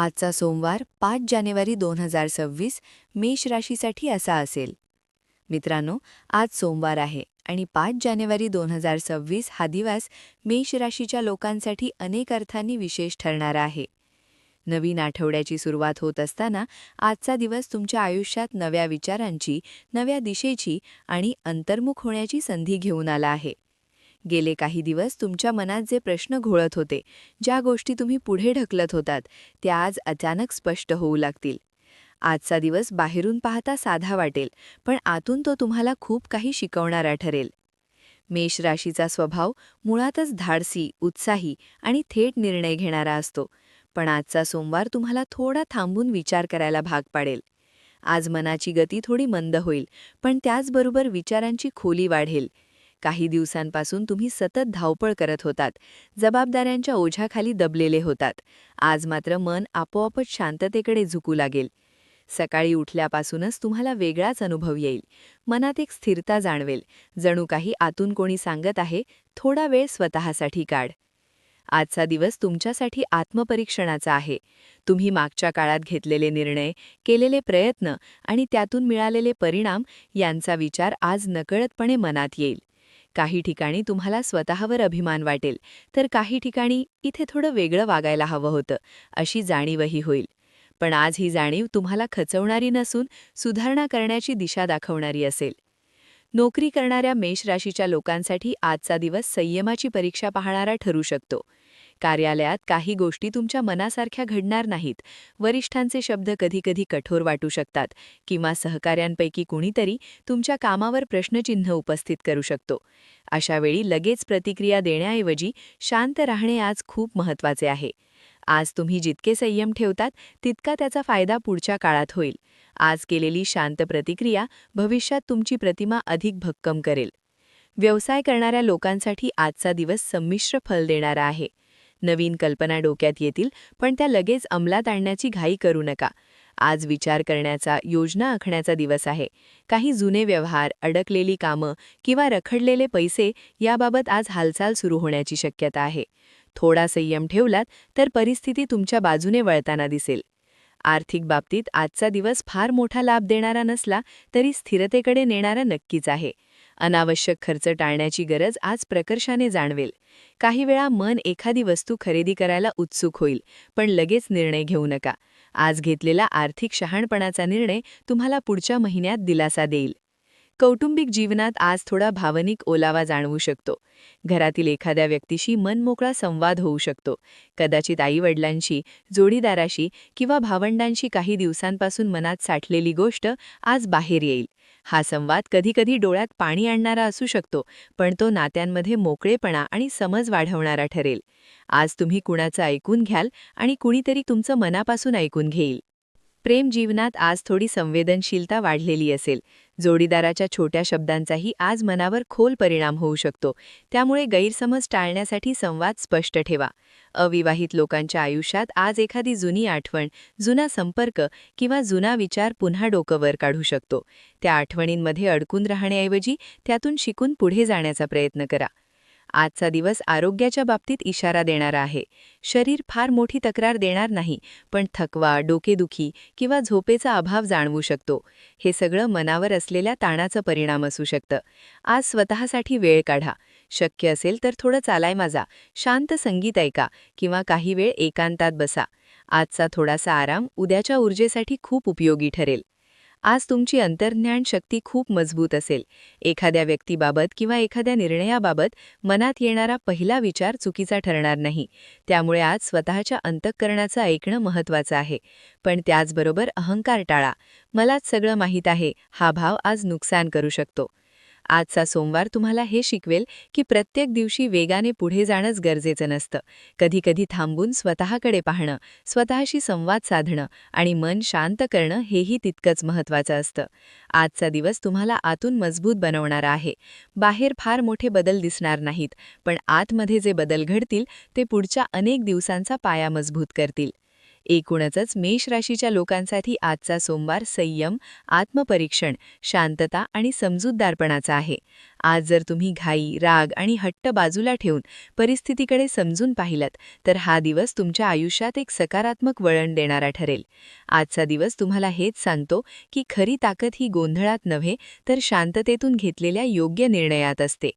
आजचा सोमवार पाच जानेवारी दोन हजार सव्वीस मेष राशीसाठी असा असेल. मित्रांनो आज सोमवार आहे आणि पाच जानेवारी दोन हजार सव्वीस हा दिवस मेष राशीच्या लोकांसाठी अनेक अर्थांनी विशेष ठरणारा आहे. नवीन आठवड्याची सुरुवात होत असताना आजचा दिवस तुमच्या आयुष्यात नव्या विचारांची नव्या दिशेची आणि अंतर्मुख होण्याची संधी घेऊन आला आहे. गेले काही दिवस तुमच्या मनात जे प्रश्न घोळत होते ज्या गोष्टी तुम्ही पुढे ढकलत होतात त्या आज अचानक स्पष्ट होऊ लागतील. आजचा दिवस बाहेरून पाहता साधा वाटेल पण आतून तो तुम्हाला खूप काही शिकवणारा ठरेल. मेष राशीचा स्वभाव मुळातच धाडसी उत्साही आणि थेट निर्णय घेणारा असतो पण आजचा सोमवार तुम्हाला थोडा थांबून विचार करायला भाग पाडेल. आज मनाची गती थोडी मंद होईल पण त्याचबरोबर विचारांची खोली वाढेल. काही दिवसांपासून तुम्ही सतत धावपळ करत होतात जबाबदाऱ्यांच्या ओझ्याखाली दबलेले होतात. आज मात्र मन आपोआपच शांततेकडे झुकू लागेल. सकाळी उठल्यापासूनच तुम्हाला वेगळाच अनुभव येईल. मनात एक स्थिरता जाणवेल. जणू काही आतून कोणी सांगत आहे थोडा वेळ स्वतःसाठी काढ. आजचा दिवस तुमच्यासाठी आत्मपरीक्षणाचा आहे. तुम्ही मागच्या काळात घेतलेले निर्णय केलेले प्रयत्न आणि त्यातून मिळालेले परिणाम यांचा विचार आज नकळतपणे मनात येईल. काही ठिकाणी तुम्हाला स्वतःवर अभिमान वाटेल तर काही ठिकाणी इथे थोडं वेगळं वागायला हवं होतं अशी जाणीवही होईल. पण आज ही जाणीव तुम्हाला खचवणारी नसून सुधारणा करण्याची दिशा दाखवणारी असेल. नोकरी करणाऱ्या मेष राशीच्या लोकांसाठी आजचा दिवस संयमाची परीक्षा पाहणारा ठरू शकतो. कार्यालयात काही गोष्टी तुमच्या मनासारख्या घडणार नाहीत. वरिष्ठांचे शब्द कधीकधी कठोर वाटू शकतात किंवा सहकाऱ्यांपैकी कुणीतरी तुमच्या कामावर प्रश्नचिन्ह उपस्थित करू शकतो. अशावेळी लगेच प्रतिक्रिया देण्याऐवजी शांत राहणे आज खूप महत्त्वाचे आहे. आज तुम्ही जितके संयम ठेवतात तितका त्याचा फायदा पुढच्या काळात होईल. आज केलेली शांत प्रतिक्रिया भविष्यात तुमची प्रतिमा अधिक भक्कम करेल. व्यवसाय करणाऱ्या लोकांसाठी आजचा दिवस संमिश्र फल देणारा आहे. नवीन कल्पना डोक्यात येतील पण त्या लगेच अंमलात आणण्याची घाई करू नका. आज विचार करण्याचा योजना आखण्याचा दिवस आहे. काही जुने व्यवहार अडकलेली कामं किंवा रखडलेले पैसे याबाबत आज हालचाल सुरू होण्याची शक्यता आहे. थोडा संयम ठेवलात तर परिस्थिती तुमच्या बाजूने वळताना दिसेल. आर्थिक बाबतीत आजचा दिवस फार मोठा लाभ देणारा नसला तरी स्थिरतेकडे नेणारा नक्कीच आहे. अनावश्यक खर्च टाळण्याची गरज आज प्रकर्षाने जाणवेल. काही वेळा मन एखादी वस्तू खरेदी करायला उत्सुक होईल पण लगेच निर्णय घेऊ नका. आज घेतलेला आर्थिक शहाणपणाचा निर्णय तुम्हाला पुढच्या महिन्यात दिलासा देईल. कौटुंबिक जीवनात आज थोडा भावनिक ओलावा जाणवू शकतो. घरातील एखाद्या व्यक्तीशी मनमोकळा संवाद होऊ शकतो. कदाचित आईवडिलांशी जोडीदाराशी किंवा भावंडांशी काही दिवसांपासून मनात साठलेली गोष्ट आज बाहेर येईल. हा संवाद कधीकधी डोळ्यात पाणी आणणारा असू शकतो पण तो नात्यांमध्ये मोकळेपणा आणि समज वाढवणारा ठरेल. आज तुम्ही कुणाचं ऐकून घ्याल आणि कुणीतरी तुमचं मनापासून ऐकून घेईल. प्रेम जीवनात आज थोडी संवेदनशीलता वाढलेली असेल. जोडीदाराच्या छोट्या शब्दांचाही आज मनावर खोल परिणाम होऊ शकतो. त्यामुळे गैरसमज टाळण्यासाठी संवाद स्पष्ट ठेवा. अविवाहित लोकांच्या आयुष्यात आज एखादी जुनी आठवण जुना संपर्क किंवा जुना विचार पुन्हा डोकंवर काढू शकतो. त्या आठवणींमध्ये अडकून राहण्याऐवजी त्यातून शिकून पुढे जाण्याचा प्रयत्न करा. आजचा दिवस आरोग्याच्या बाबतीत इशारा देणारा आहे. शरीर फार मोठी तक्रार देणार नाही पण थकवा डोकेदुखी किंवा झोपेचा अभाव जाणवू शकतो. हे सगळं मनावर असलेल्या ताणाचा परिणाम असू शकतं. आज स्वतःसाठी वेळ काढा. शक्य असेल तर थोडं चालाय माझा. शांत संगीत ऐका किंवा काही वेळ एकांतात बसा. आजचा थोडासा आराम उद्याच्या ऊर्जेसाठी खूप उपयोगी ठरेल. आज तुमची अंतर्ज्ञान शक्ती खूप मजबूत असेल. एखाद्या व्यक्तीबाबत किंवा एखाद्या निर्णयाबाबत मनात येणारा पहिला विचार चुकीचा ठरणार नाही. त्यामुळे आज स्वतःच्या अंतःकरणाचं ऐकणं महत्त्वाचं आहे. पण त्याचबरोबर अहंकार टाळा. मलाच सगळं माहीत आहे. हा भाव आज नुकसान करू शकतो. आजचा सोमवार तुम्हाला हे शिकवेल की प्रत्येक दिवशी वेगाने पुढे जाणंच गरजेचं नसतं. कधीकधी थांबून स्वतःकडे पाहणं स्वतःशी संवाद साधणं आणि मन शांत करणं हेही तितकंच महत्त्वाचं असतं. आजचा दिवस तुम्हाला आतून मजबूत बनवणारा आहे. बाहेर फार मोठे बदल दिसणार नाहीत पण आतमध्ये जे बदल घडतील ते पुढच्या अनेक दिवसांचा पाया मजबूत करतील. एकूणच मेष राशीच्या लोकांसाठी आजचा सोमवार संयम आत्मपरीक्षण शांतता आणि समजूतदारपणाचा आहे. आज जर तुम्ही घाई राग आणि हट्ट बाजूला ठेवून परिस्थितीकडे समजून पाहिलत तर हा दिवस तुमच्या आयुष्यात एक सकारात्मक वळण देणारा ठरेल. आजचा दिवस तुम्हाला हेच सांगतो की खरी ताकद ही गोंधळात नव्हे तर शांततेतून घेतलेल्या योग्य निर्णयात असते.